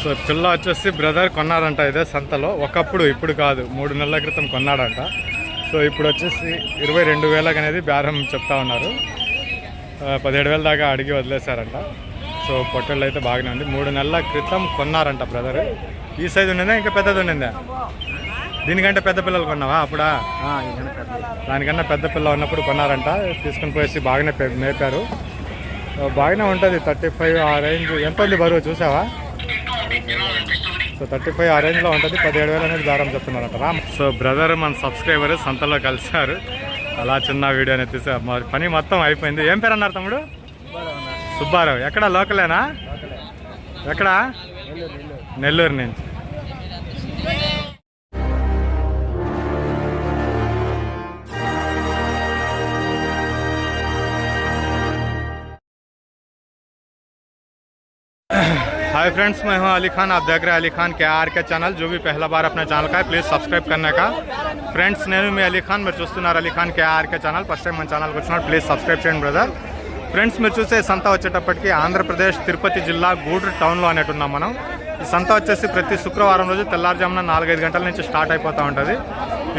So పిల్ల వచ్చేసి brother కొన్నారంట ఇదే సంతలో. ఒకప్పుడు ఇప్పుడు కాదు. మూడు నెలల క్రితం కొన్నాడంట. సో ఇప్పుడు వచ్చేసి ఇరవై రెండు వేలకు అనేది బేరం చెప్తా ఉన్నారు. పదిహేడు వేల దాకా అడిగి వదిలేశారంట. సో పొట్టళ్ళు అయితే బాగానే ఉంది. మూడు నెలల క్రితం కొన్నారంట బ్రదర్. ఈ సైజు ఉండిందా ఇంకా పెద్దది ఉండిందా దీనికంటే పెద్ద పిల్లలు కొన్నావా? అప్పుడా? దానికన్నా పెద్ద పిల్ల ఉన్నప్పుడు కొన్నారంట. తీసుకుని పోయేసి బాగానే మేపారు. బాగానే ఉంటుంది. థర్టీ ఫైవ్ ఆ రేంజ్. ఎంత ఉంది బరువు? చూసావా? సో థర్టీ ఫైవ్ ఆ రేంజ్లో ఉంటుంది. పదిహేడు వేలు అనేది దారం చెప్తున్నారంట. రామ్. సో బ్రదర్ మన సబ్స్క్రైబర్ సంతలో కలిశారు. అలా చిన్న వీడియో అనేది తీసారు పని మొత్తం అయిపోయింది. ఏం పేరు అన్నారు తమ్ముడు? సుబ్బారావు. ఎక్కడ? లోకలేనా? ఎక్కడ? నెల్లూరు నుంచి. हाय फ्रेंड्स मैं हूं अली खान आप देख रहे हैं अली खान के आर के ఛానల్ जो भी पहला बार अपने ఛానల్ का है प्लीज सब्सक्राइब करने का ఫ్రెండ్స్ నేను మీ అలీ ఖాన్ మీరు చూస్తున్నారు Ali Khan KRK channel first time మన ఛానల్కి వచ్చినారు ప్లీజ్ సబ్స్క్రైబ్ చేయండి బ్రదర్ ఫ్రెండ్స్ మీరు చూసే సంత వచ్చేటప్పటికి ఆంధ్రప్రదేశ్ తిరుపతి జిల్లా గూడూరు టౌన్లో అనేటు ఉన్నాం మనం ఈ సంత వచ్చేసి ప్రతి శుక్రవారం రోజు తెల్లారుజామున నాలుగైదు గంటల నుంచి స్టార్ట్ అయిపోతూ ఉంటుంది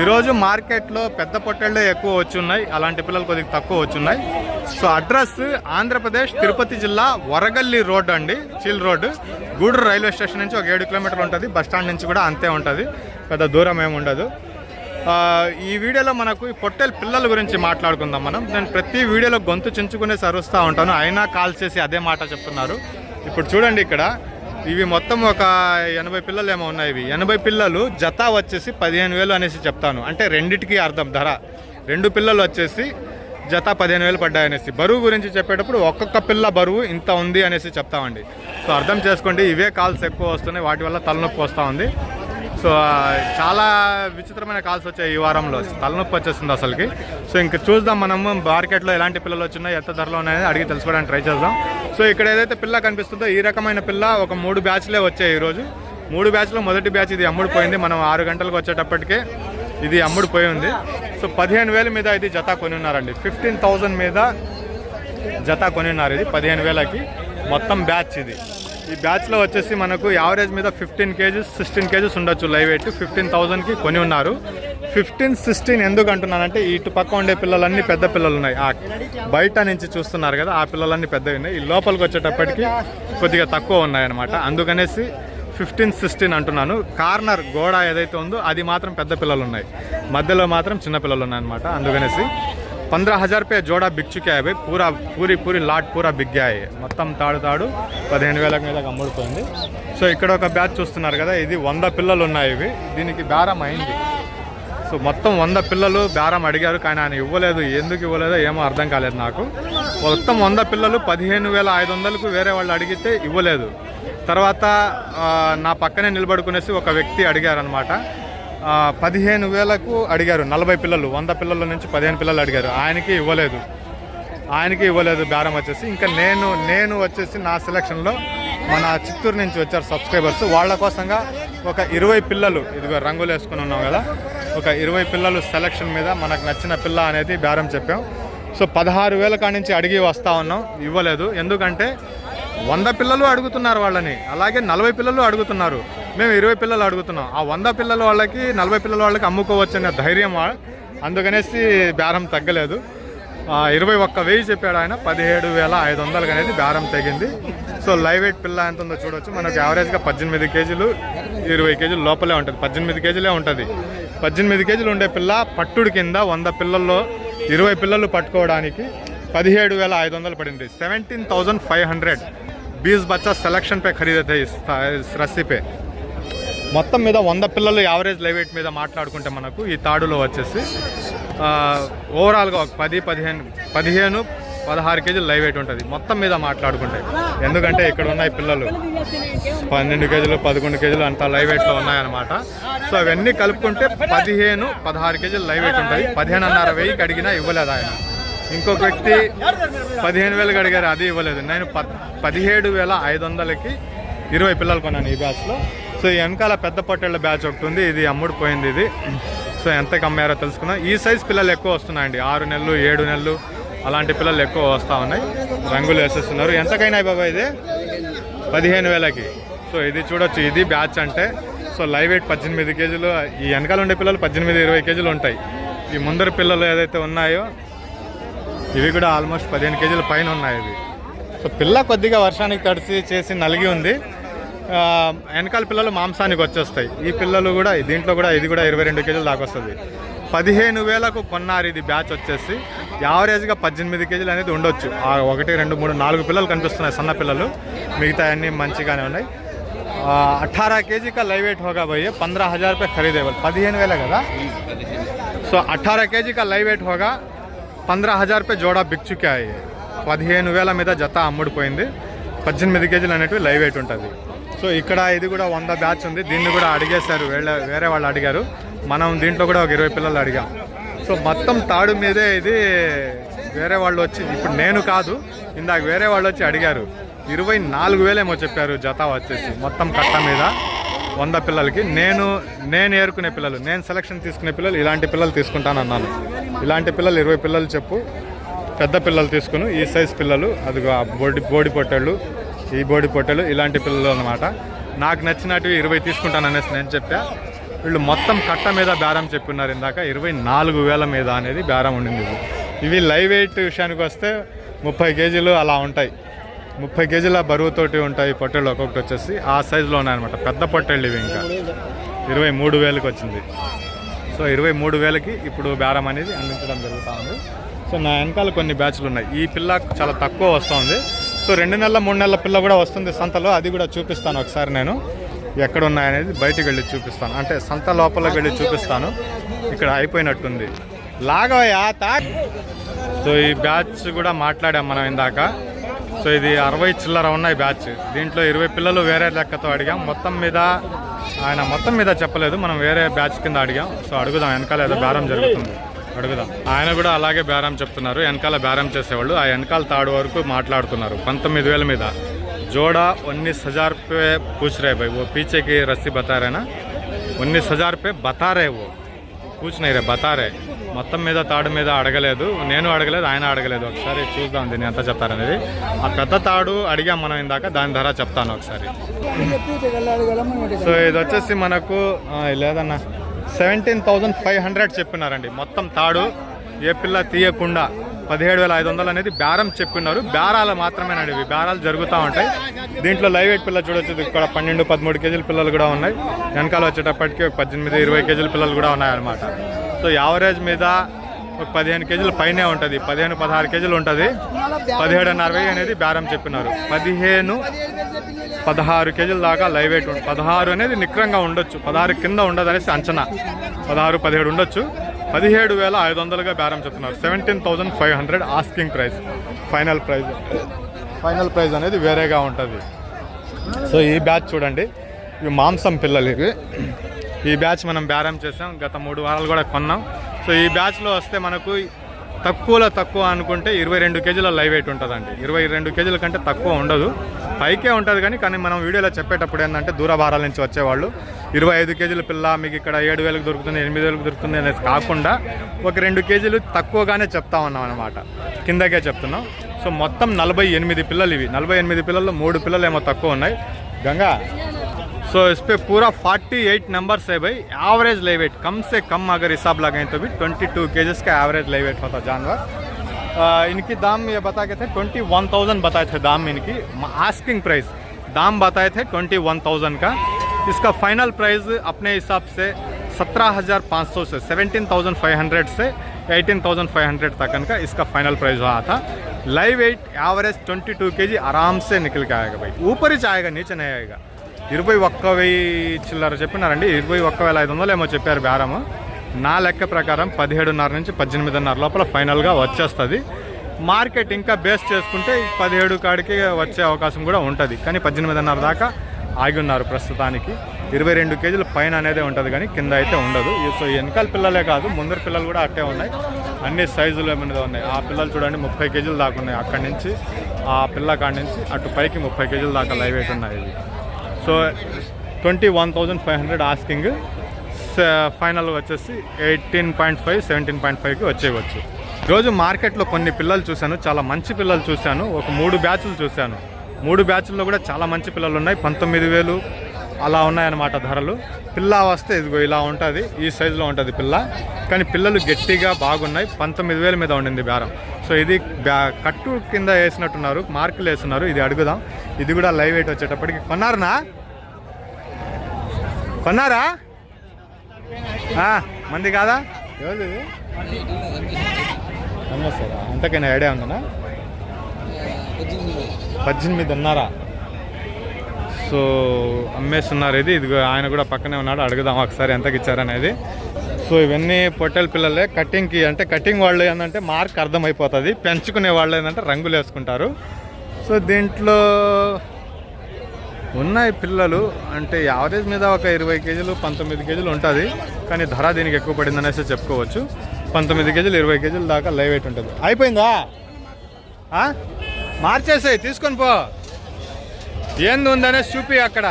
ఈరోజు మార్కెట్లో పెద్ద పొట్టేళ్ళే ఎక్కువ వచ్చి ఉన్నాయి అలాంటి పిల్లలు కొద్దిగా తక్కువ వచ్చి ఉన్నాయి సో అడ్రస్ ఆంధ్రప్రదేశ్ తిరుపతి జిల్లా వరగల్లి రోడ్ అండి. చిల్ రోడ్. గూడూరు రైల్వే స్టేషన్ నుంచి ఒక ఏడు కిలోమీటర్లు ఉంటుంది. బస్ స్టాండ్ నుంచి కూడా అంతే ఉంటుంది. పెద్ద దూరం ఏమి ఉండదు. ఈ వీడియోలో మనకు ఈ పొట్టేలు పిల్లల గురించి మాట్లాడుకుందాం మనం. నేను ప్రతి వీడియోలో గొంతు చించుకునే సరుస్తూ ఉంటాను. అయినా కాల్ చేసి అదే మాట చెప్తున్నారు. ఇప్పుడు చూడండి ఇక్కడ. ఇవి మొత్తం ఒక ఎనభై పిల్లలు ఏమో ఉన్నాయి ఇవి. ఎనభై పిల్లలు జత వచ్చేసి పదిహేను వేలు అనేసి చెప్తాను. అంటే రెండిటికి అర్థం. ధర. రెండు పిల్లలు వచ్చేసి జత పదిహేను వేలు పడ్డాయనేసి బరువు గురించి చెప్పేటప్పుడు ఒక్కొక్క పిల్ల బరువు ఇంత ఉంది అనేసి చెప్తామండి. సో అర్థం చేసుకోండి ఇవే కాల్స్ ఎక్కువ వస్తున్నాయి వాటి వల్ల తలనొప్పి వస్తూ ఉంది. సో చాలా విచిత్రమైన కాల్స్ వచ్చాయి ఈ వారంలో. తలనొప్పి వచ్చేస్తుంది అసలుకి. సో ఇంక చూద్దాం మనము మార్కెట్లో ఎలాంటి పిల్లలు వచ్చినాయి ఎంత ధరలో ఉన్నాయని అడిగి తెలుసుకోవడానికి ట్రై చేద్దాం. సో ఇక్కడ ఏదైతే పిల్ల కనిపిస్తుందో ఈ రకమైన పిల్ల ఒక మూడు బ్యాచ్లే వచ్చాయి ఈరోజు. మూడు బ్యాచ్లో మొదటి బ్యాచ్ ఇది అమ్ముడు పోయింది. మనం ఆరు గంటలకు వచ్చేటప్పటికే ఇది అమ్ముడు పోయి ఉంది. సో పదిహేను వేల మీద ఇది జత కొని ఉన్నారండి ఫిఫ్టీన్ థౌజండ్ మీద జత కొని ఉన్నారు ఇది పదిహేను వేలకి. మొత్తం బ్యాచ్ ఇది. ఈ బ్యాచ్లో వచ్చేసి మనకు యావరేజ్ మీద ఫిఫ్టీన్ కేజీస్ సిక్స్టీన్ కేజీస్ ఉండొచ్చు లైవ్ వెయిట్. ఫిఫ్టీన్ థౌజండ్కి కొని ఉన్నారు ఫిఫ్టీన్ సిక్స్టీన్ ఎందుకు అంటున్నానంటే ఇటు పక్క ఉండే పిల్లలన్నీ పెద్ద పిల్లలు ఉన్నాయి ఆ బయట నుంచి చూస్తున్నారు కదా ఆ పిల్లలన్నీ పెద్దవి ఉన్నాయి. ఈ లోపలికి వచ్చేటప్పటికి కొద్దిగా తక్కువ ఉన్నాయన్నమాట. అందుకనేసి ఫిఫ్టీన్ సిక్స్టీన్ అంటున్నాను కార్నర్ గోడ ఏదైతే ఉందో అది మాత్రం పెద్ద పిల్లలు ఉన్నాయి మధ్యలో మాత్రం చిన్న పిల్లలు ఉన్నాయన్నమాట అందుకనేసి पंद्रह हजार रुपये जोड़ा बिक चुका है भाई पूरा पूरी पूरी లాట్ పూరా బిగ్ గయా है మొత్తం తాడు తాడు పదిహేను వేలకు మీద అమ్ముడుపోయింది సో ఇక్కడ ఒక బ్యాచ్ చూస్తున్నారు కదా ఇది వంద పిల్లలు ఉన్నాయి ఇవి దీనికి బేరం అయింది సో మొత్తం వంద పిల్లలు బేరం అడిగారు కానీ ఆయన ఇవ్వలేదు ఎందుకు ఇవ్వలేదో ఏమో అర్థం కాలేదు నాకు మొత్తం వంద పిల్లలు పదిహేను వేల ఐదు వందలకు వేరే వాళ్ళు అడిగితే ఇవ్వలేదు తర్వాత నా పక్కనే నిలబడుకునేసి ఒక వ్యక్తి అడిగారనమాట పదిహేను వేలకు అడిగారు. నలభై పిల్లలు వంద పిల్లల నుంచి పదిహేను పిల్లలు అడిగారు. ఆయనకి ఇవ్వలేదు. ఆయనకి ఇవ్వలేదు బేరం వచ్చేసి. ఇంకా నేను నేను వచ్చేసి నా సెలక్షన్లో మన చిత్తూరు నుంచి వచ్చారు సబ్స్క్రైబర్స్. వాళ్ళ కోసంగా ఒక ఇరవై పిల్లలు ఇదిగో రంగులు వేసుకుని ఉన్నాం కదా ఒక ఇరవై పిల్లలు సెలక్షన్ మీద మనకు నచ్చిన పిల్ల అనేది బేరం చెప్పాం. సో పదహారు వేల కాడి నుంచి అడిగి వస్తా ఉన్నాం. ఇవ్వలేదు. ఎందుకంటే వంద పిల్లలు అడుగుతున్నారు వాళ్ళని. అలాగే నలభై పిల్లలు అడుగుతున్నారు. మేము ఇరవై పిల్లలు అడుగుతున్నాం. ఆ వంద పిల్లల వాళ్ళకి నలభై పిల్లల వాళ్ళకి అమ్ముకోవచ్చనే ధైర్యం అందుకనేసి బేరం తగ్గలేదు. ఇరవై ఒక్క వెయ్యి చెప్పాడు ఆయన. పదిహేడు వేల ఐదు వందలకు అనేది బేరం తగ్గింది సో లైవ్ వెయిట్ పిల్ల ఎంత ఉందో చూడొచ్చు. మనకు యావరేజ్గా పద్దెనిమిది కేజీలు ఇరవై కేజీలు లోపలే ఉంటుంది. పద్దెనిమిది కేజీలే ఉంటుంది. పద్దెనిమిది కేజీలు ఉండే పిల్ల పట్టుడు కింద వంద పిల్లల్లో ఇరవై పిల్లలు పట్టుకోవడానికి పదిహేడు వేల ఐదు వందలు పడింది. Seventeen thousand five hundred. బీస్ బచ్చా సెలక్షన్ పే ఖరీదైతే రస్సీ పే. మొత్తం మీద వంద పిల్లలు యావరేజ్ లైవ్ మీద మాట్లాడుకుంటే మనకు ఈ తాడులో వచ్చేసి ఓవరాల్గా ఒక పది పదిహేను పదిహేను పదహారు కేజీలు లైవ్ వెయిట్ ఉంటుంది. మొత్తం మీద మాట్లాడుకుంటాయి ఎందుకంటే ఇక్కడ ఉన్నాయి పిల్లలు. పన్నెండు కేజీలు పదకొండు కేజీలు అంత లైవ్ వెయిట్లో ఉన్నాయన్నమాట. సో అవన్నీ కలుపుకుంటే పదిహేను పదహారు కేజీలు లైవ్ వెయిట్ ఉంటుంది. పదిహేనున్నర వెయ్యికి అడిగినా ఇవ్వలేదు ఆయన. ఇంకొక వ్యక్తి పదిహేను వేలకు అడిగారు అది ఇవ్వలేదు. నేను ప పదిహేడు వేల ఐదు వందలకి ఇరవై పిల్లలు కొన్నాను ఈ బ్యాచ్లో. సో ఈ వెనకాల పెద్ద పొట్టేళ్ళ బ్యాచ్ ఒకటి ఉంది ఇది అమ్ముడు పోయింది ఇది. సో ఎంతకు అమ్మారో తెలుసుకుందాం. ఈ సైజ్ పిల్లలు ఎక్కువ వస్తున్నాయండి. ఆరు నెలలు ఏడు నెలలు అలాంటి పిల్లలు ఎక్కువ వస్తూ ఉన్నాయి. రంగులు వేసేస్తున్నారు. ఎంతకైనా బాబా ఇది? పదిహేను వేలకి. సో ఇది చూడొచ్చు ఇది బ్యాచ్ అంటే. సో లైవ్ వెయిట్ పద్దెనిమిది కేజీలు ఈ వెనకాల ఉండే పిల్లలు పద్దెనిమిది ఇరవై కేజీలు ఉంటాయి. ఈ ముందర పిల్లలు ఏదైతే ఉన్నాయో ఇవి కూడా ఆల్మోస్ట్ పదిహేను కేజీల పైన ఉన్నాయి ఇవి. సో పిల్ల కొద్దిగా వర్షానికి తడిసి చేసి నలిగి ఉంది. వెనకాల పిల్లలు మాంసానికి వచ్చేస్తాయి. ఈ పిల్లలు కూడా దీంట్లో కూడా ఇది కూడా ఇరవై రెండు కేజీలు దాకా వస్తుంది. పదిహేను వేలకు కొన్నారు ఇది బ్యాచ్ వచ్చేసి. యావరేజ్గా పద్దెనిమిది కేజీలు అనేది ఉండొచ్చు. ఆ ఒకటి రెండు మూడు నాలుగు పిల్లలు కనిపిస్తున్నాయి సన్న పిల్లలు. మిగతా అన్నీ మంచిగానే ఉన్నాయి. అఠారా కేజీ కా లైవ్ వెయిట్ హోగా పోయే పంద్రహ హజార్ రూపాయ ఖరీదేవాలి పదిహేను వేలే కదా? సో అఠారా కేజీ కా లైవ్ వెయిట్ హోగా పంద్రహ హజార్ రూపాయ జోడా బిక్ పదిహేను వేల మీద జత అమ్ముడుపోయింది. పద్దెనిమిది కేజీలు అనేటివి లైవ్ వెయిట్ ఉంటుంది. సో ఇక్కడ ఇది కూడా వంద బ్యాచ్ ఉంది. దీన్ని కూడా అడిగేశారు. వేరే వేరే వాళ్ళు అడిగారు. మనం దీంట్లో కూడా ఒక ఇరవై పిల్లలు అడిగాం. సో మొత్తం తాడు మీదే ఇది వేరే వాళ్ళు వచ్చి ఇప్పుడు నేను కాదు ఇందాక వేరే వాళ్ళు వచ్చి అడిగారు. ఇరవై నాలుగు వేలేమో చెప్పారు జత వచ్చేసి మొత్తం కట్ట మీద. వంద పిల్లలకి. నేను నేను ఏరుకునే పిల్లలు నేను సెలక్షన్ తీసుకునే పిల్లలు ఇలాంటి పిల్లలు తీసుకుంటానన్నాను. ఇలాంటి పిల్లలు ఇరవై పిల్లలు చెప్పు. పెద్ద పిల్లలు తీసుకుని. ఈ సైజ్ పిల్లలు అదిగో బోడి బోడి పొట్టేళ్ళు ఈ బోడి పొట్టేలు ఇలాంటి పిల్లలు అన్నమాట. నాకు నచ్చినట్టు ఇరవై తీసుకుంటాను అనేసి నేను చెప్పా. వీళ్ళు మొత్తం కట్ట మీద బేరం చెప్పున్నారు ఇందాక. ఇరవై నాలుగు వేల మీద అనేది బేరం ఉండింది. ఇవి లైవ్ వెయిట్ విషయానికి వస్తే ముప్పై కేజీలు అలా ఉంటాయి. ముప్పై కేజీల బరువుతోటి ఉంటాయి పొట్టేళ్ళు ఒక్కొక్కటి వచ్చేసి. ఆ సైజులో ఉన్నాయన్నమాట. పెద్ద పొట్టేళ్ళు ఇవి ఇంకా. ఇరవై మూడు వేలకు వచ్చింది. సో ఇరవై మూడు వేలకి ఇప్పుడు బేరం అనేది అందించడం జరుగుతూ ఉంది. సో నా వెనకాల కొన్ని బ్యాచ్లు ఉన్నాయి. ఈ పిల్ల చాలా తక్కువ వస్తుంది సో రెండు నెలల మూడు నెలల పిల్ల కూడా వస్తుంది సంతలో. అది కూడా చూపిస్తాను ఒకసారి నేను. ఎక్కడ ఉన్నాయనేది బయటికి వెళ్ళి చూపిస్తాను. అంటే సంత లోపలకి వెళ్ళి చూపిస్తాను. ఇక్కడ అయిపోయినట్టుంది. లాగవయ్యా తా సో ఈ బ్యాచ్ కూడా మాట్లాడాం మనం ఇందాక. సో ఇది అరవై చిల్లర ఉన్నాయి బ్యాచ్. దీంట్లో ఇరవై పిల్లలు వేరే లెక్కతో అడిగాం. మొత్తం మీద ఆయన మొత్తం మీద చెప్పలేదు. మనం వేరే బ్యాచ్ కింద అడిగాం. సో అడుగుదాం వెనకాల ఏదో బేరం జరుగుతుంది. అడుగుదాం. ఆయన కూడా అలాగే బేరం చెప్తున్నారు. వెనకాల బేరం చేసేవాళ్ళు. ఆ వెనకాల తాడు వరకు మాట్లాడుతున్నారు. పంతొమ్మిది వేల మీద. జోడా ఉన్నీస్ హజార్ రూపాయ పూచ్ ఓ పీచేకి రస్సీ బతారేనా? ఉన్నీస్ హజార్ రూపాయ బతారే ఓ. కూర్చున్నాయిరే బతారే. మొత్తం మీద తాడు మీద అడగలేదు. నేను అడగలేదు ఆయన అడగలేదు. ఒకసారి చూద్దాం దీన్ని ఎంత చెప్తారనేది ఆ పెద్ద తాడు అడిగాం మనం ఇందాక దాని ధర చెప్తాను ఒకసారి. సో ఇది వచ్చేసి మనకు లేదన్నా సెవెంటీన్ థౌజండ్ ఫైవ్ హండ్రెడ్ చెప్పినారండి. మొత్తం తాడు ఏ పిల్ల తీయకుండా. పదిహేడు వేల ఐదు వందలు అనేది బేరం చెప్పినారు బేరాలు మాత్రమేనండి ఇవి. బేరాలు జరుగుతూ ఉంటాయి. దీంట్లో లైవ్ వెయిట్ పిల్లలు చూడొచ్చు. ఇక్కడ పన్నెండు పదమూడు కేజీల పిల్లలు కూడా ఉన్నాయి. వెనకాల వచ్చేటప్పటికి ఒక పద్దెనిమిది ఇరవై కేజీల పిల్లలు కూడా ఉన్నాయన్నమాట. సో యావరేజ్ మీద ఒక పదిహేను కేజీల పైనే ఉంటుంది. పదిహేను పదహారు కేజీలు ఉంటుంది. పదిహేడున్నర వెయ్యి అనేది బేరం చెప్పినారు పదిహేను పదహారు కేజీల దాకా లైవ్ వెయిట్ ఉంటుంది పదహారు అనేది నిక్రంగా ఉండొచ్చు. పదహారు కింద ఉండదు అనేసి అంచనా. పదహారు పదిహేడు ఉండొచ్చు. పదిహేడు వేల ఐదు వందలుగా బేరం చెప్తున్నారు. Seventeen thousand five hundred asking price final price final price అనేది వేరేగా ఉంటుంది. సో ఈ బ్యాచ్ చూడండి. ఇవి మాంసం పిల్లలు ఇవి ఈ బ్యాచ్ మనం బేరం చేసాం. గత మూడు వారాలు కూడా కొన్నాం. సో ఈ బ్యాచ్లో వస్తే మనకు తక్కువలో తక్కువ అనుకుంటే ఇరవై రెండు కేజీల లైవ్ వెయిట్ ఉంటుందండి. ఇరవై రెండు కేజీల కంటే తక్కువ ఉండదు. పైకే ఉంటుంది కానీ కానీ మనం వీడియోలో చెప్పేటప్పుడు ఏంటంటే దూరభారాల నుంచి వచ్చేవాళ్ళు. ఇరవై ఐదు కేజీల పిల్ల మీకు ఇక్కడ ఏడు వేలకు దొరుకుతుంది ఎనిమిది వేలకు దొరుకుతుంది అనేది కాకుండా ఒక రెండు కేజీలు తక్కువగానే చెప్తా ఉన్నాం అనమాట కిందకే చెప్తున్నాం. సో మొత్తం నలభై ఎనిమిది పిల్లలు ఇవి. నలభై ఎనిమిది పిల్లల్లో మూడు పిల్లలు ఏమో తక్కువ ఉన్నాయి. గంగా सो इस पर पूरा 48 नंबर्स है भाई। एवरेज ले वेट कम से कम अगर हिसाब लगाएँ तो भी 22 केजेस का एवरेज ले वेट होता जानवर। इनकी दाम ये बता के थे 21,000 बताए थे दाम इनकी। आस्किंग प्राइस दाम बताए थे 21,000 का। इसका फाइनल प्राइस अपने हिसाब से 17,500 से 17,500 से 18,500 तक का इसका फाइनल प्राइस हुआ था। लाइव वेट एवरेज 22 केजी आराम से निकल के आएगा भाई। ऊपर ही आएगा नीचे नहीं आएगा। ఇరవై ఒక్క వెయ్యి చిల్లర చెప్పినారండి. ఇరవై ఒక్క వేల ఐదు వందలు ఏమో చెప్పారు బేరము. నా లెక్క ప్రకారం పదిహేడున్నర నుంచి పద్దెనిమిదిన్నర లోపల ఫైనల్గా వచ్చేస్తుంది. మార్కెట్ ఇంకా బేస్ చేసుకుంటే పదిహేడు కాడికి వచ్చే అవకాశం కూడా ఉంటుంది. కానీ పద్దెనిమిదిన్నర దాకా ఆగి ఉన్నారు ప్రస్తుతానికి. ఇరవై రెండు కేజీల పైన అనేది ఉంటుంది కానీ కింద అయితే ఉండదు. సో వెనకాల పిల్లలే కాదు ముందర పిల్లలు కూడా అట్టే ఉన్నాయి. అన్ని సైజులు ఏమైనా ఉన్నాయి. ఆ పిల్లలు చూడండి ముప్పై కేజీలు దాకా ఉన్నాయి. అక్కడి నుంచి ఆ పిల్ల కాడి నుంచి అటు పైకి ముప్పై కేజీల దాకా లైవ్ అయితే ఉన్నాయి. So twenty one thousand five hundred asking final వచ్చేసి eighteen point five seventeen point ఫైవ్కి వచ్చేయవచ్చు. రోజు మార్కెట్లో కొన్ని పిల్లలు చూశాను చాలా మంచి పిల్లలు చూశాను ఒక మూడు బ్యాచ్లు చూశాను. మూడు బ్యాచ్ల్లో కూడా చాలా మంచి పిల్లలు ఉన్నాయి పంతొమ్మిది వేలు అలా ఉన్నాయన్నమాట ధరలు. పిల్ల వస్తే ఇదిగో ఇలా ఉంటుంది ఈ సైజులో ఉంటుంది పిల్ల. కానీ పిల్లలు గట్టిగా బాగున్నాయి పంతొమ్మిది వేల మీద ఉండింది బేరం సో ఇది బ్యా కట్టు కింద వేసినట్టున్నారు మార్కులు వేస్తున్నారు ఇది అడుగుదాం. ఇది కూడా లైవ్ వెయిట్ వచ్చేటప్పటికి. కొన్నారనా? కొన్నారా? మంది కాదా? ఎవరిది? ఇది? అంతకైనా ఐడియా ఉందనా పద్దెనిమిది. ఉన్నారా సో అమ్మేస్తున్నారు ఇది. ఇది ఆయన కూడా పక్కనే ఉన్నాడు అడుగుదాం ఒకసారి ఎంతకి ఇచ్చారనేది. సో ఇవన్నీ పొట్టెల పిల్లలే. కటింగ్కి అంటే కటింగ్ వాళ్ళు ఏంటంటే మార్క్ అర్థమైపోతుంది. పెంచుకునే వాళ్ళు ఏంటంటే రంగులు వేసుకుంటారు. సో దీంట్లో ఉన్నాయి పిల్లలు. అంటే యావరేజ్ మీద ఒక ఇరవై కేజీలు పంతొమ్మిది కేజీలు ఉంటుంది. కానీ ధర దీనికి ఎక్కువ పడింది అనేసి చెప్పుకోవచ్చు. పంతొమ్మిది కేజీలు ఇరవై కేజీల దాకా లైవ్ వెయిట్ ఉంటుంది. అయిపోయిందా? మార్చేసాయి తీసుకొని పో. ఏంది ఉందనేసి చూపి అక్కడ.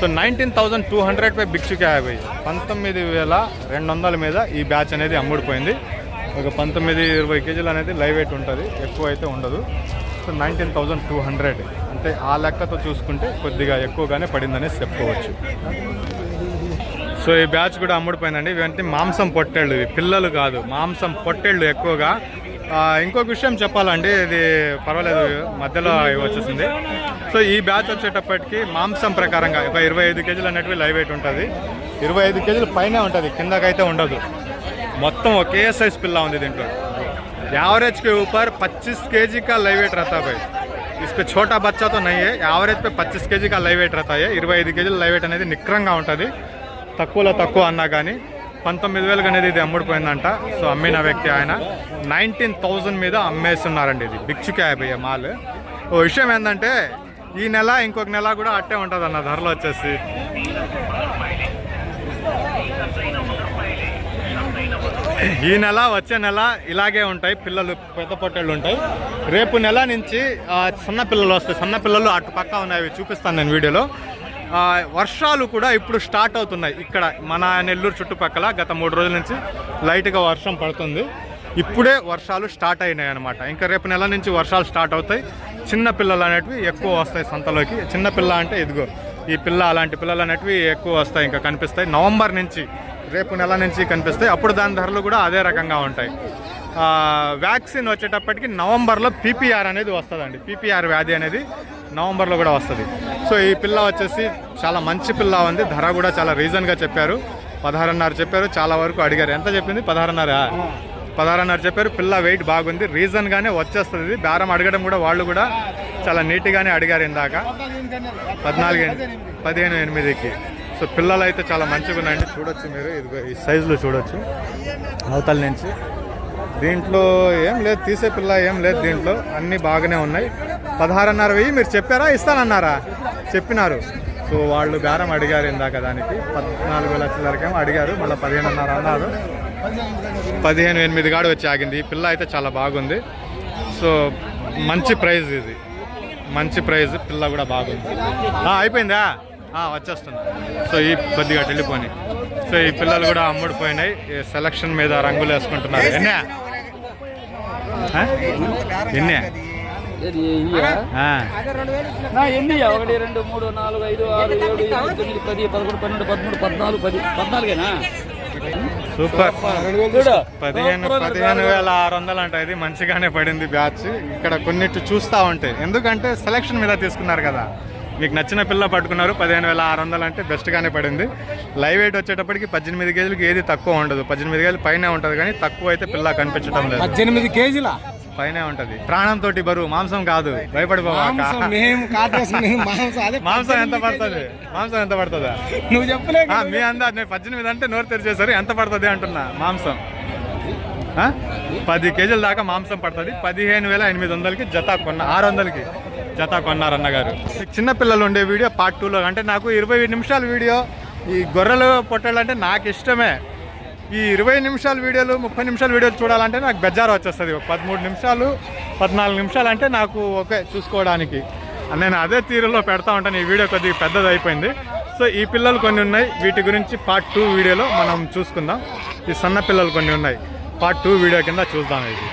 So nineteen thousand two hundred పై భిక్షుకి యాభై. పంతొమ్మిది వేల రెండు వందల మీద ఈ బ్యాచ్ అనేది అమ్ముడిపోయింది. ఒక పంతొమ్మిది ఇరవై కేజీలు అనేది లైవ్ వెయిట్ ఉంటుంది. ఎక్కువ అయితే ఉండదు. So nineteen thousand two hundred అంటే ఆ లెక్కతో చూసుకుంటే కొద్దిగా ఎక్కువగానే పడిందనేసి చెప్పుకోవచ్చు. సో ఈ బ్యాచ్ కూడా అమ్ముడిపోయిందండి. ఇవన్నీ మాంసం పొట్టేళ్ళు. ఇవి పిల్లలు కాదు మాంసం పొట్టేళ్ళు ఎక్కువగా ఇంకొక విషయం చెప్పాలండి ఇది పర్వాలేదు మధ్యలో ఇవి వచ్చేసింది సో ఈ బ్యాచ్ వచ్చేటప్పటికి మాంసం ప్రకారంగా ఒక ఇరవై ఐదు కేజీలు అనేటివి లైవ్ వెయిట్ ఉంటుంది ఇరవై ఐదు కేజీలు పైనే ఉంటుంది కిందకైతే ఉండదు మొత్తం ఒకే సైజ్ పిల్ల ఉంది దీంట్లో यावरेज के ऊपर 25 केजी का लाइव वेट रहता है भाई इस पे छोटा बच्चा तो नहीं है యావరేజ్ పే పచ్చిస్ కేజీ కా లైవ్ వెయిట్ రతాయి ఇరవై ఐదు కేజీల లైవ్ వెయిట్ అనేది నిక్రంగా ఉంటుంది తక్కువలో తక్కువ అన్నా కానీ పంతొమ్మిది వేలకు అనేది ఇది అమ్ముడిపోయిందంట. సో అమ్మిన వ్యక్తి ఆయన. నైన్టీన్ థౌజండ్ మీద అమ్మేస్తున్నారండి ఇది. బిక్షుకే అయిపోయే మాల్. ఓ విషయం ఏంటంటే ఈ నెల ఇంకొక నెల కూడా అట్టే ఉంటుంది అన్న ధరలు వచ్చేసి. ఈ నెల వచ్చే నెల ఇలాగే ఉంటాయి. పిల్లలు పెద్ద పొట్టేళ్ళు ఉంటాయి. రేపు నెల నుంచి ఆ, సన్న పిల్లలు వస్తాయి. సన్న పిల్లలు అటు పక్క ఉన్నాయి. చూపిస్తాను నేను వీడియోలో. వర్షాలు కూడా ఇప్పుడు స్టార్ట్ అవుతున్నాయి. ఇక్కడ మన నెల్లూరు చుట్టుపక్కల గత మూడు రోజుల నుంచి లైట్గా వర్షం పడుతుంది. ఇప్పుడే వర్షాలు స్టార్ట్ అయినాయి అనమాట ఇంకా రేపు నెల నుంచి వర్షాలు స్టార్ట్ అవుతాయి. చిన్న పిల్లలు అనేటివి ఎక్కువ వస్తాయి సంతలోకి. చిన్న పిల్ల అంటే ఇదిగో ఈ పిల్ల అలాంటి పిల్లలు అనేటివి ఎక్కువ వస్తాయి ఇంకా కనిపిస్తాయి. నవంబర్ నుంచి రేపు నెల నుంచి కనిపిస్తాయి. అప్పుడు దాని ధరలు కూడా అదే రకంగా ఉంటాయి. వ్యాక్సిన్ వచ్చేటప్పటికి నవంబర్లో పీపీఆర్ అనేది వస్తుందండి. పీపీఆర్ వ్యాధి అనేది నవంబర్లో కూడా వస్తుంది. సో ఈ పిల్ల వచ్చేసి చాలా మంచి పిల్ల ఉంది. ధర కూడా చాలా రీజన్గా చెప్పారు. పదహారున్నర చెప్పారు. చాలా వరకు అడిగారు. ఎంత చెప్పింది? పదహారున్నర. పదహారున్నర చెప్పారు. పిల్ల వెయిట్ బాగుంది. రీజన్గానే వచ్చేస్తుంది. బేరం అడగడం కూడా వాళ్ళు కూడా చాలా నీట్గానే అడిగారు ఇందాక. పద్నాలుగు పదిహేను ఎనిమిదికి. సో పిల్లలు అయితే చాలా మంచిగా ఉన్నాయండి చూడొచ్చు మీరు. ఇది ఈ సైజులో చూడొచ్చు. అవతల నుంచి. దీంట్లో ఏం లేదు తీసే పిల్ల ఏం లేదు దీంట్లో. అన్నీ బాగానే ఉన్నాయి. పదహారున్నర వెయ్యి మీరు చెప్పారా? ఇస్తానన్నారా? చెప్పినారు. సో వాళ్ళు బేరం అడిగారు ఇందాక దానికి. పద్నాలుగు లక్షల వరకేమో అడిగారు. మళ్ళీ పదిహేనున్నర అన్నారు. పదిహేను ఎనిమిది కాడు వచ్చి ఆగింది. ఈ పిల్ల అయితే చాలా బాగుంది. సో మంచి ప్రైజ్ ఇది. మంచి ప్రైజ్. పిల్ల కూడా బాగుంది. అయిపోయిందా? వచ్చేస్తున్నా. సో ఈ కొద్దిగా వెళ్ళిపోయినాయి సో ఈ పిల్లలు కూడా అమ్ముడిపోయినాయి. సెలక్షన్ మీద రంగులు వేసుకుంటున్నారు. ఎన్నే? ఎన్నే ఎన్ని ఒకటి రెండు మూడు నాలుగు ఐదు ఆరు ఏడు ఎనిమిది తొమ్మిది పది పదకొండు పన్నెండు పదమూడు పద్నాలుగు పది పద్నాలుగేనా సూపర్ పదిహేను పదిహేను వేల ఆరు వందలు అంటే ఇది మంచిగానే పడింది బ్యాచ్ ఇక్కడ కొన్నిటి చూస్తూ ఉంటాయి ఎందుకంటే సెలక్షన్ మీద తీసుకున్నారు కదా మీకు నచ్చిన పిల్ల పట్టుకున్నారు. పదిహేను వేల ఆరు వందలు అంటే బెస్ట్గానే పడింది. లైవ్ వెయిట్ వచ్చేటప్పటికి పద్దెనిమిది కేజీలకి ఏది తక్కువ ఉండదు. పద్దెనిమిది కేజీలు పైనే ఉంటుంది కానీ తక్కువ అయితే పిల్ల కనిపించడం లేదు. పద్దెనిమిది కేజీల? పైనే ఉంటుంది. ప్రాణంతో బరువు మాంసం కాదు. భయపడిపోవాక మాంసం అదే ఎంత పడుతుంది? మాంసం ఎంత పడుతుందా? నువ్వు చెప్పలే మీ అందాజ్ నేను పద్దెనిమిది అంటే నోరు తెరిచేసరి ఎంత పడుతుంది అంటున్నా? మాంసం. ఆ? పది కేజీల దాకా మాంసం పడుతుంది. పదిహేను వేల ఎనిమిది వందలకి జత కొన్న ఆరు వందలకి. జత కొన్నారు అన్నగారు చిన్నపిల్లలు ఉండే వీడియో పార్ట్ టూలో అంటే నాకు ఇరవై నిమిషాల వీడియో ఈ గొర్రెలు పొట్టాలంటే అంటే నాకు ఇష్టమే. ఈ ఇరవై నిమిషాల వీడియోలు ముప్పై నిమిషాల వీడియోలు చూడాలంటే నాకు బెజారు వచ్చేస్తుంది. ఒక పదమూడు నిమిషాలు పద్నాలుగు నిమిషాలు అంటే నాకు ఓకే చూసుకోవడానికి. నేను అదే తీరులో పెడతా ఉంటాను. ఈ వీడియో కొద్దిగా పెద్దది అయిపోయింది సో ఈ పిల్లలు కొన్ని ఉన్నాయి. వీటి గురించి పార్ట్ టూ వీడియోలో మనం చూసుకుందాం. ఈ సన్న పిల్లలు కొన్ని ఉన్నాయి. పార్ట్ టూ వీడియో కింద చూద్దాం ఇది.